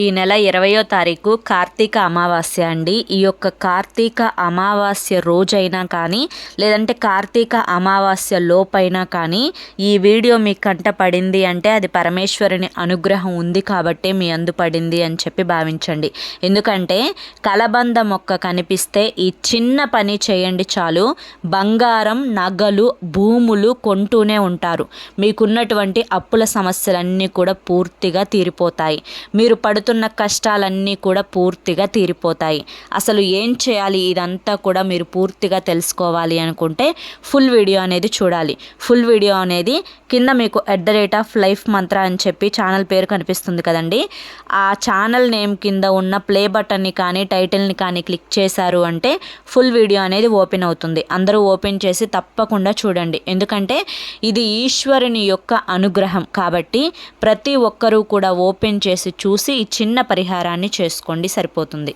ఈ నెల ఇరవయో తారీఖు కార్తీక అమావాస్య అండి. ఈ యొక్క కార్తీక అమావాస్య రోజైనా కానీ లేదంటే కార్తీక అమావాస్య లోపైనా కానీ ఈ వీడియో మీ కంట పడింది అంటే అది పరమేశ్వరుని అనుగ్రహం ఉంది కాబట్టి మీ అందు పడింది అని చెప్పి భావించండి. ఎందుకంటే కలబంద మొక్క కనిపిస్తే ఈ చిన్న పని చేయండి చాలు. బంగారం నగలు భూములు కొంటూనే ఉంటారు. మీకున్నటువంటి అప్పుల సమస్యలన్నీ కూడా పూర్తిగా తీరిపోతాయి. మీరు పడుతున్న కష్టాలన్నీ కూడా పూర్తిగా తీరిపోతాయి. అసలు ఏం చేయాలి? ఇదంతా కూడా మీరు పూర్తిగా తెలుసుకోవాలి అనుకుంటే ఫుల్ వీడియో అనేది చూడాలి. ఫుల్ వీడియో అనేది కింద మీకు at the rate of life mantra అని చెప్పి ఛానల్ పేరు కనిపిస్తుంది కదండి. ఆ ఛానల్ నేమ్ కింద ఉన్న ప్లే బటన్ని కానీ టైటిల్ని కానీ క్లిక్ చేశారు అంటే ఫుల్ వీడియో అనేది ఓపెన్ అవుతుంది. అందరూ ఓపెన్ చేసి తప్పకుండా చూడండి. ఎందుకంటే ఇది ఈశ్వరుని యొక్క అనుగ్రహం. కాబట్టి ప్రతి ఒక్కరూ కూడా ఓపెన్ చేసి చూసి ఈ చిన్న పరిహారాన్ని చేసుకోండి సరిపోతుంది.